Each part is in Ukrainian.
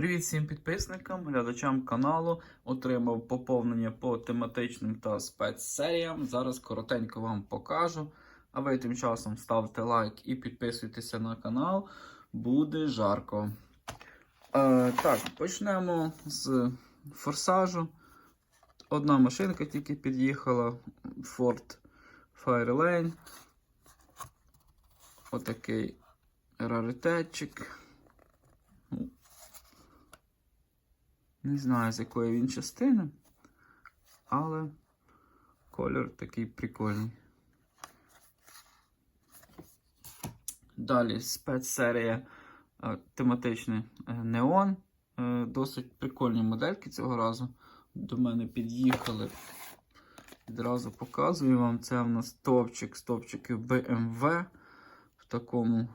Привіт всім підписникам, глядачам каналу. Отримав поповнення по тематичним та спецсеріям. Зараз коротенько вам покажу. А ви тим часом ставте лайк і підписуйтеся на канал. Буде жарко. Е, так, почнемо з форсажу. Одна машинка тільки під'їхала. Ford Firelane. Отакий раритетчик. Не знаю, з якої він частини, але колір такий прикольний. Далі спецсерія е, тематичний е, неон. Е, Досить прикольні модельки цього разу. До мене під'їхали. Відразу показую вам. Це в нас топчик з топчиків BMW в такому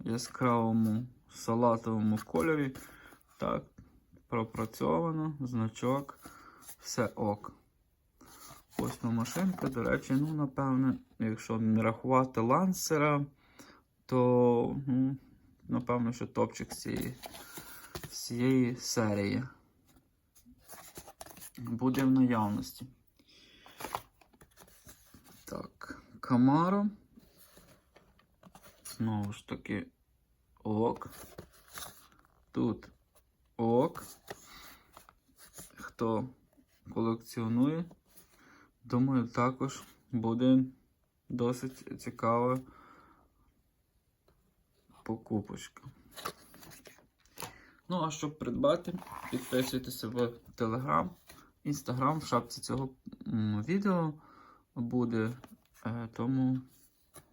яскравому салатовому кольорі. Так, пропрацьовано, значок, все ок. Ось на машинка, до речі, ну, напевне, якщо не рахувати лансера, то, ну, напевно, що топчик з цієї, цієї серії буде в наявності. Так, Camaro. Знову ж таки, ок. Тут ок. Хто колекціонує, думаю, також буде досить цікава покупочка. Ну, а щоб придбати, підписуйтеся в Telegram, Instagram, в шапці цього відео буде, е, тому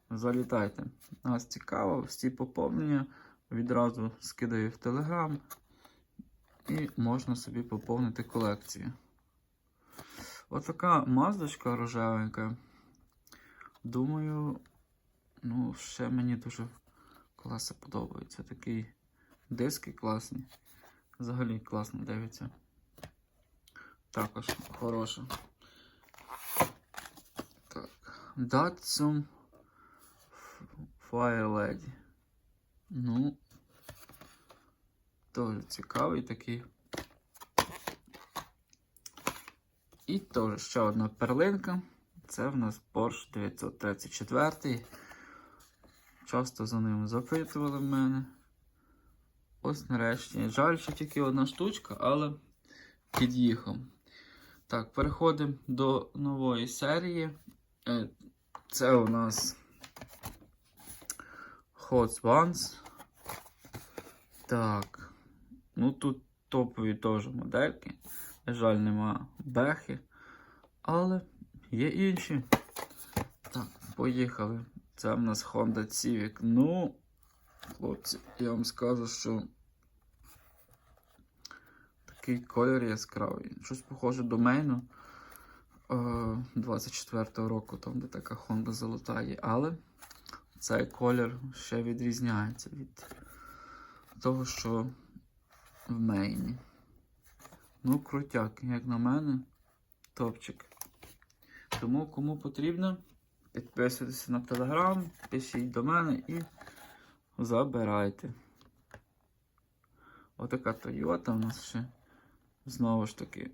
залітайте. Нас цікаво, всі поповнення відразу скидаю в Telegram і можна собі поповнити колекцію. Отака маздочка рожевенька. Думаю, ну, ще мені дуже класи подобаються. Такі диски класні. Взагалі класно дивиться. Також хороша. Так. Datsun Fire Lady. Ну, Теж цікавий такий. І теж ще одна перлинка. Це в нас Porsche 934. Часто за ним запитували в мене. Ось нарешті. Жаль, що тільки одна штучка, але під'їхав. Так, переходимо до нової серії. Е, Це у нас Hot Ones. Так. Ну тут топові теж модельки. На жаль, нема бехи. Але є інші. Так, поїхали. Це в нас Honda Civic. Ну, хлопці, я вам скажу, що такий колір яскравий. Щось похоже до мейну 24-го року, там де така Honda золота є. Але цей колір ще відрізняється від того, що в мейні. Ну, крутяк, як на мене, топчик. Тому, кому потрібно, підписуйтесь на телеграм, пишіть до мене і забирайте. Отака Toyota у нас ще знову ж таки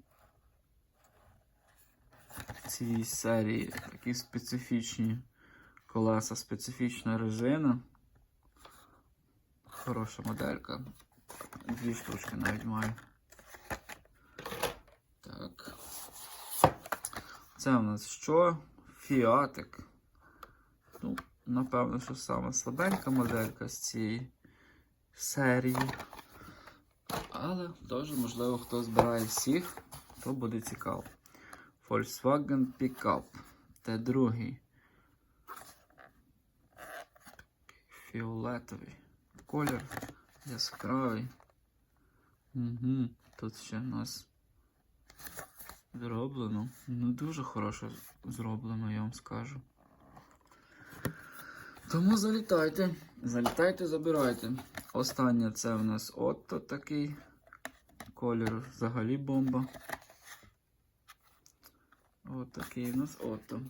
в цій серії такі специфічні колеса, специфічна резина. Хороша моделька. Дві штучки навіть маю. Так. Це у нас що? Фіатик. Ну, напевно, що саме слабенька моделька з цієї серії. Але теж, можливо, хто збирає всіх, то буде цікаво. Volkswagen Pickup. Це другий. Фіолетовий колір яскравий. Угу. Тут ще в нас зроблено. Ну, дуже хорошо зроблено, я вам скажу. Тому залітайте. Залітайте, забирайте. Останнє це в нас отто такий. Колір взагалі бомба. От такий у нас отто.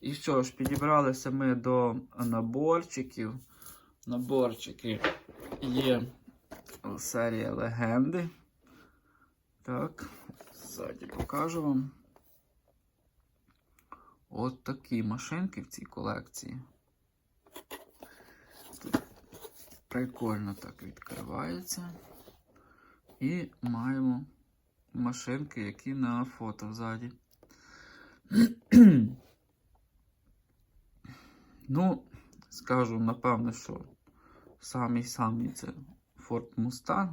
І що ж, підібралися ми до наборчиків. Наборчики є серія легенди. Так, ззаді покажу вам. От такі машинки в цій колекції. Тут прикольно так відкривається. І маємо машинки, які на фото ззаді. ну, скажу, напевно, що самий-самий це Ford Mustang,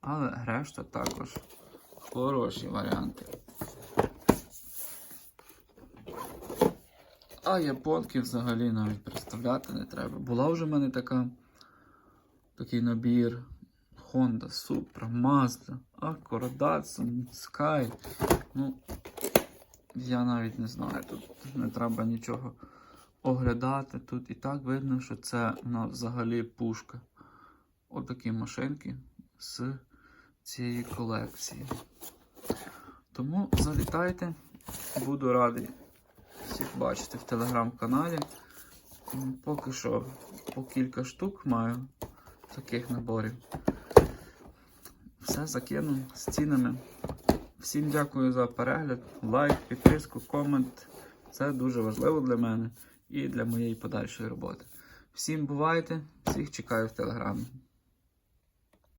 але решта також хороші варіанти. А японки взагалі навіть представляти не треба. Була вже в мене така, такий набір Honda, Supra, Mazda, Acura, Datsun, Sky. Ну, я навіть не знаю, тут не треба нічого оглядати. Тут і так видно, що це на взагалі пушка. Отакі машинки з цієї колекції. Тому залітайте, буду радий всіх бачити в телеграм-каналі. Поки що по кілька штук маю таких наборів. Все закину з цінами. Всім дякую за перегляд, лайк, підписку, комент. Це дуже важливо для мене і для моєї подальшої роботи. Всім бувайте, всіх чекаю в телеграмі.